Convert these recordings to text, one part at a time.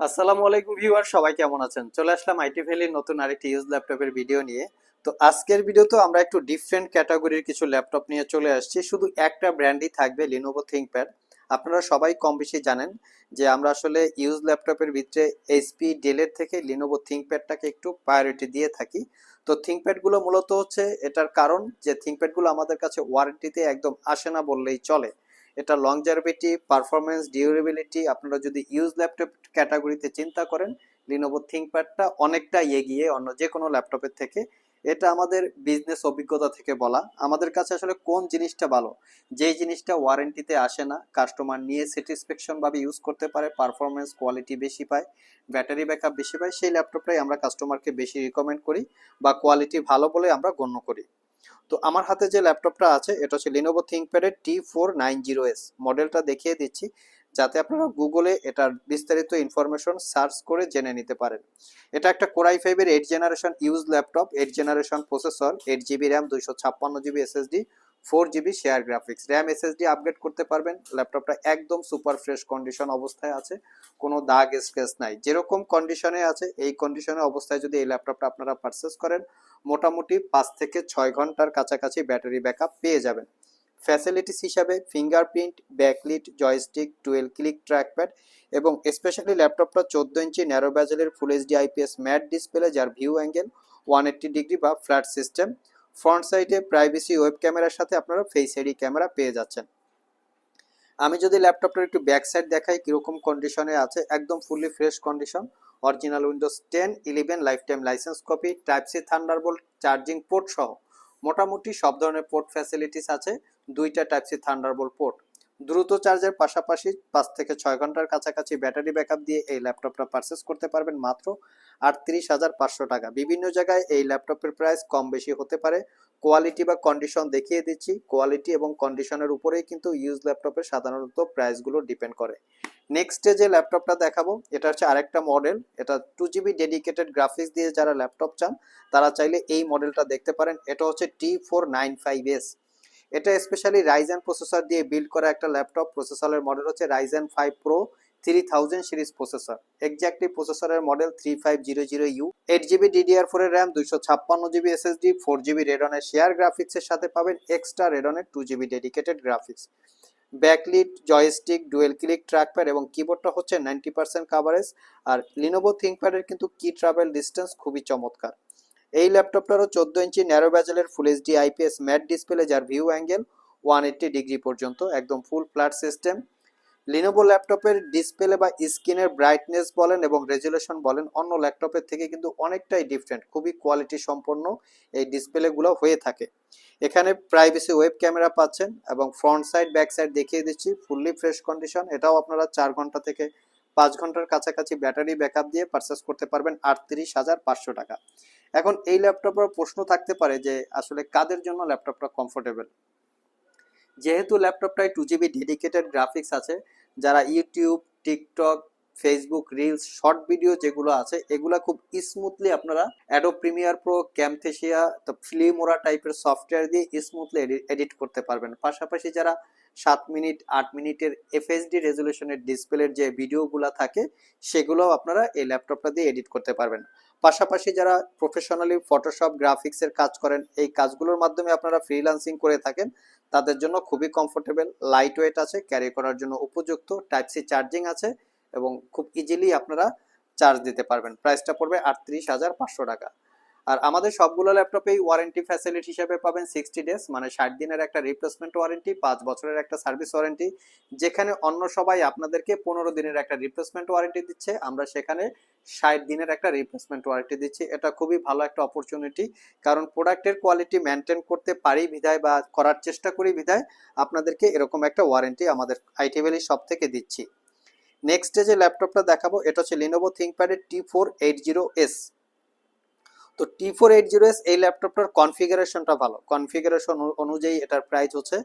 আসসালামু আলাইকুম ভিউয়ার, সবাই কেমন আছেন? চলে আসলাম আইটি ভ্যালির নতুন আরেকটি ইউজ ল্যাপটপের ভিডিও নিয়ে। তো আজকের ভিডিওতে আমরা একটু ডিফারেন্ট ক্যাটাগরির কিছু ল্যাপটপ নিয়ে চলে আসছি। শুধু একটা ব্র্যান্ডই থাকবে লিনোভো থিঙ্কপ্যাড আপনারা সবাই কম বেশি জানেন যে আমরা আসলে ইউজ ল্যাপটপের ভিতরে এইচপি ডেলের থেকে লিনোভো থিঙ্কপ্যাডটাকে একটু প্রায়োরিটি দিয়ে থাকি। তো থিঙ্কপ্যাডগুলো মূলত হচ্ছে এটার কারণ যে থিঙ্কপ্যাডগুলো আমাদের কাছে ওয়ারেন্টিতে একদম আসে না বললেই চলে। এটা লংজারভিটি পারফরমেন্স ডিউরেবিলিটি আপনারা যদি ইউজ ল্যাপটপ ক্যাটাগরিতে চিন্তা করেন লিনোভো থিঙ্কপ্যাডটা অনেকটা এগিয়ে অন্য যে কোনো ল্যাপটপের থেকে। এটা আমাদের বিজনেস অভিজ্ঞতা থেকে বলা। আমাদের কাছে আসলে কোন জিনিসটা ভালো? যেই জিনিসটা ওয়ারেন্টিতে আসে না কাস্টমার নিয়ে স্যাটিসফ্যাকশন ভাবে ইউজ করতে পারে পারফরমেন্স কোয়ালিটি বেশি পায় ব্যাটারি ব্যাকআপ বেশি পায়, সেই ল্যাপটপটাই আমরা কাস্টমারকে বেশি রিকমেন্ড করি বা কোয়ালিটি ভালো বলে আমরা গণ্য করি। তো আমার হাতে যে ল্যাপটপটা আছে, এটা হচ্ছে Lenovo থিঙ্কপ্যাডের T four nine zero S মডেলটা দেখিয়ে দিচ্ছি, যাতে আপনারা গুগলে এটার বিস্তারিত ইনফরমেশন সার্চ করে জেনে নিতে পারেন। এটা একটা কোরাই ফাইভের eight generation use laptop eight generation processor eight GB RAM দুইশো ছাপ্পান্ন GB SSD four GB share graphics. RAM SSD upgrade করতে পারবেন। ল্যাপটপটা একদম সুপার ফ্রেশ কন্ডিশন অবস্থায় আছে। কোনো দাগ স্ক্রেচ নাই। যেরকম কন্ডিশনে আছে, এই কন্ডিশনে অবস্থায় যদি এই ল্যাপটপটা আপনারা পারচেস করেন, মোটামুটি পাঁচ থেকে ছয় ঘণ্টার কাছাকাছি ব্যাটারি ব্যাকআপ পেয়ে যাবেন। ফ্যাসিলিটিস হিসাবে fingerprint backlit joystick dual click trackpad এবং স্পেশালি ল্যাপটপটা চোদ্দ inch narrow ব্যাজেলের full HD IPS matte display যার view angle one eighty degree বা ফ্ল্যাট সিস্টেম ফ্রন্ট সাইডে প্রাইভেসি ওয়েব ক্যামেরার সাথে আপনারা ফেস আইডি ক্যামেরা পেয়ে যাচ্ছেন। আমি যদি ল্যাপটপটার একটু ব্যাক সাইড দেখাই, কীরকম কন্ডিশনে আছে, একদম fully fresh condition original Windows ten eleven life time licence copy type C Thunderbolt charging port সহ। মোটামুটি সব ধরনের পোর্ট ফ্যাসিলিটিস আছে, দুইটা টাইপ সি থান্ডারবোল্ট পোর্ট দ্রুত চার্জের পাশাপাশি পাঁচ থেকে ছয় ঘণ্টার কাছাকাছি ব্যাটারি ব্যাকআপ দিয়ে এই ল্যাপটপটা পারচেস করতে পারবেন মাত্র আটত্রিশ হাজার পাঁচশো টাকা। বিভিন্ন জায়গায় এই ল্যাপটপের প্রাইস কম বেশি হতে পারে। কোয়ালিটি বা কন্ডিশন দেখিয়ে দিচ্ছি। কোয়ালিটি এবং কন্ডিশনের উপরেই কিন্তু ইউজ ল্যাপটপের সাধারণত প্রাইসগুলো ডিপেন্ড করে। নেক্সটে যে ল্যাপটপটা দেখাবো, এটা হচ্ছে আরেকটা মডেল। এটা টু জিবি ডেডিকেটেড গ্রাফিক্স দিয়ে যারা ল্যাপটপ চান, তারা চাইলে এই মডেলটা দেখতে পারেন। এটা হচ্ছে T four nine five S এটা স্পেশালি রাইজেন প্রসেসর দিয়ে বিল্ড করা একটা ল্যাপটপ। প্রসেসরের মডেল হচ্ছে Ryzen five pro three thousand series processor exactly প্রসেসরের model three five zero zero U eight GB DDR four এর র্যাম ছাপ্পান্ন জিবি এসএসডি ফোর জিবি রেডনের শেয়ার গ্রাফিক্সের সাথে পাবেন extra রেডনের two GB dedicated graphics backlit joystick dual click trackpad এবং কিবোর্ডটা হচ্ছে নাইনটি পার্সেন্ট কাভারেজ আর লিনোভো থিঙ্কপ্যাডের কিন্তু কি ট্রাভেল ডিস্টেন্স খুবই চমৎকার। এই ল্যাপটপটারও চোদ্দ inch narrow ব্যাজেলের full HD IPS matte display যার view angle one eighty degree পর্যন্ত, একদম ফুল ফ্ল্যাট সিস্টেম লিনোভো ল্যাপটপের ডিসপ্লে বা স্ক্রিনের ব্রাইটনেস বলেন এবং রেজুলেশন বলেন, অন্য ল্যাপটপের থেকে কিন্তু অনেকটাই ডিফারেন্ট খুবই কোয়ালিটি সম্পন্ন এই ডিসপ্লেগুলো হয়ে থাকে। এখানে প্রাইভেসি ওয়েব ক্যামেরা পাচ্ছেন এবং ফ্রন্ট সাইড ব্যাক সাইড দেখিয়ে দিচ্ছি ফুললি ফ্রেশ কন্ডিশন এটাও আপনারা চার ঘণ্টা থেকে পাঁচ ঘণ্টার কাছাকাছি ব্যাটারি ব্যাকআপ দিয়ে পারচেস করতে পারবেন আটত্রিশ হাজার পাঁচশো টাকা। এখন এই ল্যাপটপের প্রশ্ন থাকতে পারে যে, আসলে কাদের জন্য ল্যাপটপটা কমফোর্টেবল যেহেতু ল্যাপটপটায় টু জিবি ডেডিকেটেড গ্রাফিক্স আছে যারা YouTube TikTok Facebook reels short video যেগুলো আছে, এগুলা খুব স্মুথলি আপনারা অ্যাডো প্রিমিয়ার প্রো ক্যামথেসিয়া তো ফিল্মোরা টাইপের সফটওয়্যার দিয়ে স্মুথলি এডিট করতে পারবেন। পাশাপাশি যারা সাত মিনিট, আট মিনিটের এফএসডি রেজলিউশনের ডিসপ্লের যে ভিডিওগুলো থাকে, সেগুলোও আপনারা এই ল্যাপটপটা দিয়ে এডিট করতে পারবেন। পাশাপাশি যারা প্রফেশনালি ফটোশপ গ্রাফিক্সের কাজ করেন, এই কাজগুলোর মাধ্যমে আপনারা ফ্রিল্যান্সিং করে থাকেন, তাদের জন্য খুবই কমফোর্টেবল লাইট ওয়েট আছে ক্যারি করার জন্য উপযুক্ত টাইপ সি চার্জিং আছে এবং খুব ইজিলি আপনারা চার্জ দিতে পারবেন। প্রাইসটা পড়বে আটত্রিশ হাজার পাঁচশো টাকা। আর আমাদের সবগুলো ল্যাপটপেই ওয়ারেন্টি ফ্যাসিলিটি হিসেবে পাবেন সিক্সটি ডেজ মানে ষাট দিনের একটা রিপ্লেসমেন্ট ওয়ারেন্টি পাঁচ বছরের একটা সার্ভিস ওয়ারেন্টি যেখানে অন্য সবাই আপনাদেরকে পনেরো দিনের একটা রিপ্লেসমেন্ট ওয়ারেন্টি দিচ্ছে। আমরা সেখানে ষাট দিনের একটা রিপ্লেসমেন্ট ওয়ারেন্টি দিচ্ছি। এটা খুবই ভালো একটা অপরচুনিটি কারণ প্রোডাক্টের কোয়ালিটি মেনটেন করতে পারি বিধায় বা করার চেষ্টা করি বিধায় আপনাদেরকে এরকম একটা ওয়ারেন্টি আমাদের আইটি ভ্যালি সব থেকে দিচ্ছি। নেক্সট যে ল্যাপটপটা দেখাবো, এটা হচ্ছে Lenovo থিঙ্কপ্যাডের T four eight zero S তো T four eight zero S এই ল্যাপটপটার কনফিগারেশনটা ভালো। কনফিগারেশন অনুযায়ী এটার প্রাইস হচ্ছে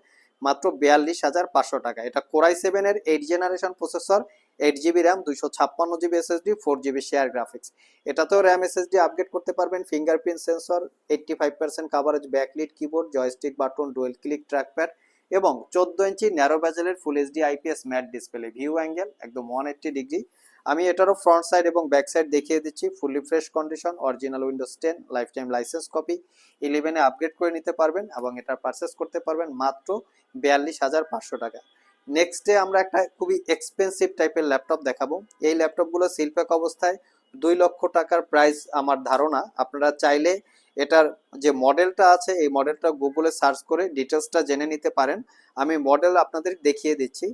মাত্র বিয়াল্লিশ হাজার পাঁচশো টাকা। এটা কোরাই সেভেনের eight generation processor eight GB RAM দুইশো ছাপ্পান্ন GB SSD four GB share graphics এটাতেও র্যাম এসএসডি আপগ্রেড করতে পারবেন fingerprint sensor eighty five percent coverage backlit keyboard joystick button dual click trackpad এবং চোদ্দ inch narrow ব্যাজেলের full HD IPS matte display view angle একদম one eighty degree আমি এটারও front side এবং back side দেখিয়ে দিচ্ছি। Fully fresh condition original Windows ten life time licence copy ইলেভেনে upgrade করে নিতে পারবেন এবং এটা পারচেস করতে পারবেন মাত্র বিয়াল্লিশ হাজার পাঁচশো টাকা। নেক্সট ডে আমরা একটা খুবই এক্সপেন্সিভ টাইপের ল্যাপটপ দেখাবো। এই ল্যাপটপগুলো শিল্পক অবস্থায় দুই লক্ষ টাকার প্রাইস আমার ধারণা। আপনারা চাইলে এটার যে মডেলটা আছে, এই মডেলটা গুগলে সার্চ করে ডিটেলসটা জেনে নিতে পারেন। আমি মডেল আপনাদের দেখিয়ে দিচ্ছি।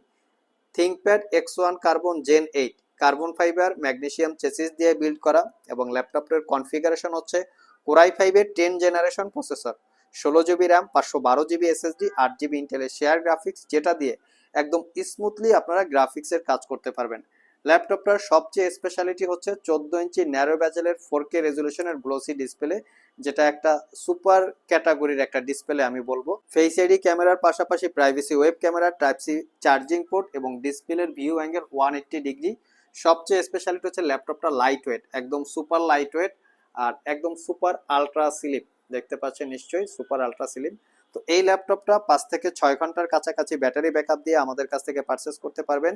ThinkPad X one carbon gen eight carbon fibre magnesium chassis দিয়ে বিল্ড করা এবং ল্যাপটপের কনফিগারেশন হচ্ছে কোরাই ফাইভের টেন জেনারেশন প্রসেসর। ষোলো জিবি র্যাম, পাঁচশো বারো জিবি এসএসডি, আট জিবি ইন্টেলের শেয়ার গ্রাফিক্স, যেটা দিয়ে একদম স্মুথলি আপনারা গ্রাফিক্সের কাজ করতে পারবেন। ল্যাপটপটার সবচেয়ে স্পেশালিটি হচ্ছে চোদ্দ ইঞ্চি ন্যারো ব্যাজেলের ফোর কে রেজলিউশনের গ্লোসি ডিসপ্লে যেটা একটা সুপার ক্যাটাগরির একটা ডিসপ্লে আমি বলব। ফেস আইডি ক্যামেরার পাশাপাশি privacy web camera type C charging port এবং ডিসপ্লের view angle one eighty degree সবচেয়ে স্পেশালিটি হচ্ছে ল্যাপটপটা লাইট ওয়েট একদম সুপার লাইট ওয়েট আর একদম সুপার আলট্রা স্লিম দেখতে পাচ্ছেন নিশ্চয়ই সুপার আলট্রা স্লিম তো এই ল্যাপটপটা পাঁচ থেকে ছয় ঘণ্টার কাছাকাছি ব্যাটারি ব্যাকআপ দিয়ে আমাদের কাছ থেকে পারচেস করতে পারবেন।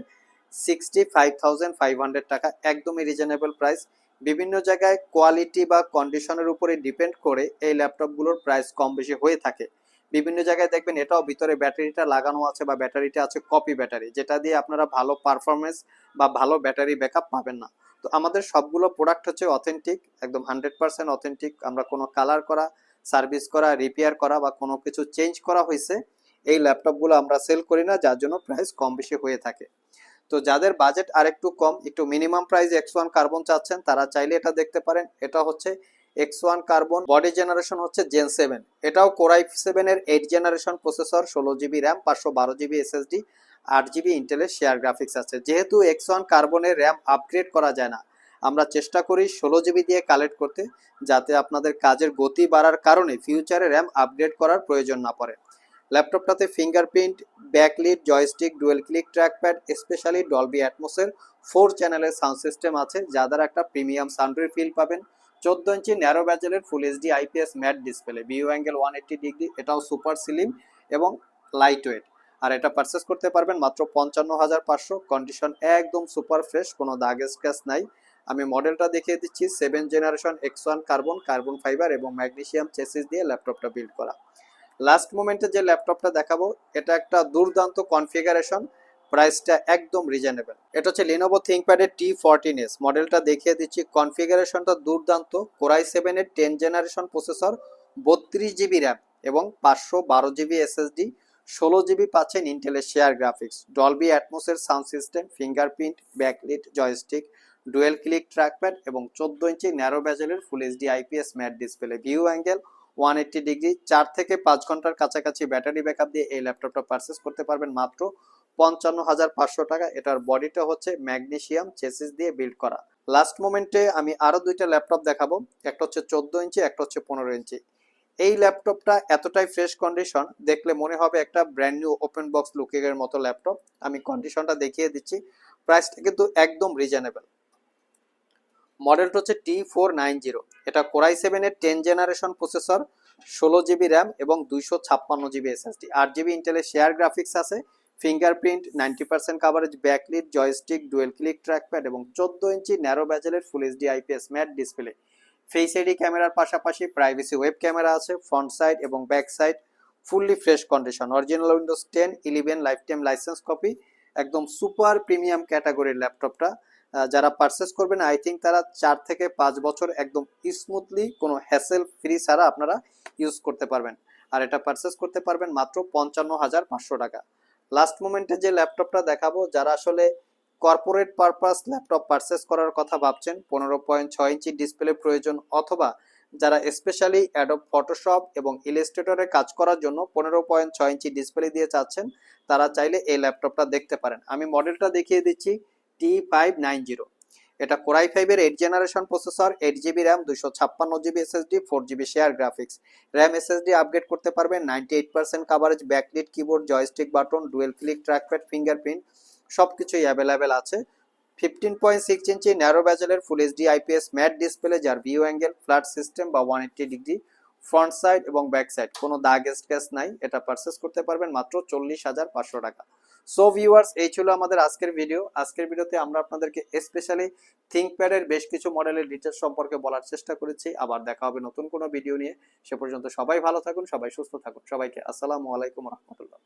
Sixty five thousand five hundred টাকা, একদমই রিজনেবল প্রাইস বিভিন্ন জায়গায় কোয়ালিটি বা কন্ডিশনের উপরে ডিপেন্ড করে এই ল্যাপটপগুলোর প্রাইস কম বেশি হয়ে থাকে। বিভিন্ন জায়গায় দেখবেন এটাও ভিতরে ব্যাটারিটা লাগানো আছে বা ব্যাটারিটা আছে কপি ব্যাটারি, যেটা দিয়ে আপনারা ভালো পারফরমেন্স বা ভালো ব্যাটারি ব্যাকআপ পাবেন না। তো আমাদের সবগুলো প্রোডাক্ট হচ্ছে অথেন্টিক একদম হান্ড্রেড পার্সেন্ট অথেন্টিক আমরা কোনো কালার করা সার্ভিস করা রিপেয়ার করা বা কোনো কিছু চেঞ্জ করা হয়েছে, এই ল্যাপটপগুলো আমরা সেল করি না, যার জন্য প্রাইস কম বেশি হয়ে থাকে। তো যাদের বাজেট আরেকটু কম, একটু minimum price X one carbon চাচ্ছেন, তারা চাইলে এটা দেখতে পারেন। এটা হচ্ছে X one carbon body generation হচ্ছে জেন সেভেন এটাও কোরাই সেভেনের এইট জেনারেশন প্রসেসর ষোলো জিবি র্যাম পাঁচশো বারো জিবি এসএসডি আট জিবি ইন্টেলের শেয়ার গ্রাফিক্স আছে। যেহেতু এক্স ওয়ান কার্বনের র্যাম আপগ্রেড করা যায় না, আমরা চেষ্টা করি ষোলো জিবি দিয়ে কালেক্ট করতে, যাতে আপনাদের কাজের গতি বাড়ার কারণে ফিউচারে র্যাম আপগ্রেড করার প্রয়োজন না পড়ে। ল্যাপটপটাতে fingerprint backlit joystick dual click trackpad specially Dolby অ্যাটমোসের four চ্যানেলের সাউন্ড সিস্টেম আছে, যা দ্বারা একটা প্রিমিয়াম সাউন্ডের ফিল পাবেন। চোদ্দ inch narrow ব্যাজেলের full HD IPS matte display view angle one eighty degree এটাও সুপার সিলিম এবং লাইট ওয়েট আর এটা পারচেস করতে পারবেন মাত্র পঞ্চান্ন হাজার পাঁচশো। কন্ডিশন একদম সুপার ফ্রেশ কোনো দাগ স্ক্র্যাচ নাই। আমি মডেলটা দেখিয়ে দিচ্ছি seven generation X one carbon carbon fibre এবং ম্যাগনেশিয়াম চেসিস দিয়ে ল্যাপটপটা বিল্ড করা। লাস্ট মোমেন্টে যে ল্যাপটপটা দেখাবো, এটা একটা দুর্দান্ত কনফিগারেশন প্রাইসটা একদম রিজনেবল এটা হচ্ছে লিনোভো থিঙ্কপ্যাডের টি ফোরটিন এস মডেলটা দেখিয়ে দিচ্ছি। কনফিগারেশনটা দুর্দান্ত। কোরাই সেভেনের টেন জেনারেশন প্রসেসর বত্রিশ জিবি র্যাম এবং পাঁচশো বারো জিবি এসএসডি ষোলো জিবি পাচ্ছেন ইন্টেলের share graphics Dolby অ্যাটমোসের sound system fingerprint backlit joystick dual click trackpad এবং চোদ্দ inch narrow ব্যাজেলের full HD IPS matte display view angle one eighty degree চার থেকে পাঁচ ঘণ্টার কাছাকাছি ব্যাটারি ব্যাকআপ দিয়ে এই ল্যাপটপটা পারচেস করতে পারবেন মাত্র পঞ্চান্ন হাজার পাঁচশো টাকা। এটার বডিটা হচ্ছে ম্যাগনেসিয়াম চেসিস দিয়ে বিল্ড করা। লাস্ট মোমেন্টে আমি আরও দুইটা ল্যাপটপ দেখাবো। একটা হচ্ছে চোদ্দ ইঞ্চি, একটা হচ্ছে পনেরো ইঞ্চি। এই ল্যাপটপটা এতটাই ফ্রেশ কন্ডিশন দেখলে মনে হবে একটা brand new open box looking এর মতো ল্যাপটপ আমি কন্ডিশনটা দেখিয়ে দিচ্ছি। প্রাইসটা কিন্তু একদম রিজনেবল মডেলটা হচ্ছে টি ফোর নাইন জিরো এটা কোরাই সেভেনের টেন জেনারেশন প্রসেসর ষোলো জিবি র্যাম এবং দুইশো ছাপ্পান্ন জিবি এসএসডি আট জিবি ইন্টেলের শেয়ার গ্রাফিক্স আছে। Fingerprint, ninety percent coverage backlit joystick dual click trackpad এবং চোদ্দ inch narrow ব্যাজেলের full HD IPS matte display face ID ক্যামেরার পাশাপাশি প্রাইভেসি ওয়েব ক্যামেরা আছে ফ্রন্ট সাইড এবং back side fully fresh condition original Windows ten eleven life time licence copy একদম super premium ক্যাটাগরির ল্যাপটপটা যারা পারচেস করবেন আই থিঙ্ক তারা চার থেকে পাঁচ বছর একদম স্মুথলি কোনো হ্যাসেল ফ্রি ছাড়া আপনারা ইউজ করতে পারবেন। আর এটা পারচেস করতে পারবেন মাত্র পঞ্চান্ন হাজার পাঁচশো টাকা। লাস্ট মোমেন্টে যে ল্যাপটপটা দেখাবো, যারা আসলে কর্পোরেট পারপাস ল্যাপটপ পারচেস করার কথা ভাবছেন, পনেরো পয়েন্ট ছয় ইঞ্চি ডিসপ্লে প্রয়োজন, অথবা যারা স্পেশালি অ্যাডব ফটোশপ এবং ইলিস্ট্রেটরে কাজ করার জন্য পনেরো পয়েন্ট ছয় ইঞ্চি ডিসপ্লে দিয়ে চাচ্ছেন, তারা চাইলে এই ল্যাপটপটা দেখতে পারেন। আমি মডেলটা দেখিয়ে দিচ্ছি টি ফাইভ নাইন জিরো এটা কোরাই ফাইভের eight generation processor eight GB RAM দুশো ছাপ্পান্ন GB SSD four GB share graphics RAM SSD upgrade করতে পারবেন ninety eight percent coverage backlit keyboard joystick button dual click trackpad fingerprint সব কিছুই available আছে fifteen point six inch narrow ব্যাজেলের full HD IPS matte display যার view angle flat system বা one eighty degree front side এবং back side. কোনো দাগ sketch নাই, এটা পারচেস করতে পারবেন মাত্র চল্লিশ হাজার পাঁচশো টাকা। সো ভিউয়ার্স এই ছিল আমাদের আজকের ভিডিও আজকের ভিডিওতে আমরা আপনাদেরকে স্পেশালি থিঙ্কপ্যাডের বেশ কিছু মডেলের ডিটেলস সম্পর্কে বলার চেষ্টা করেছি। আবার দেখা হবে নতুন কোনো ভিডিও নিয়ে। সে পর্যন্ত সবাই ভালো থাকুন, সবাই সুস্থ থাকুন। সবাইকে আসসালামু আলাইকুম রহমতুল্লাহ।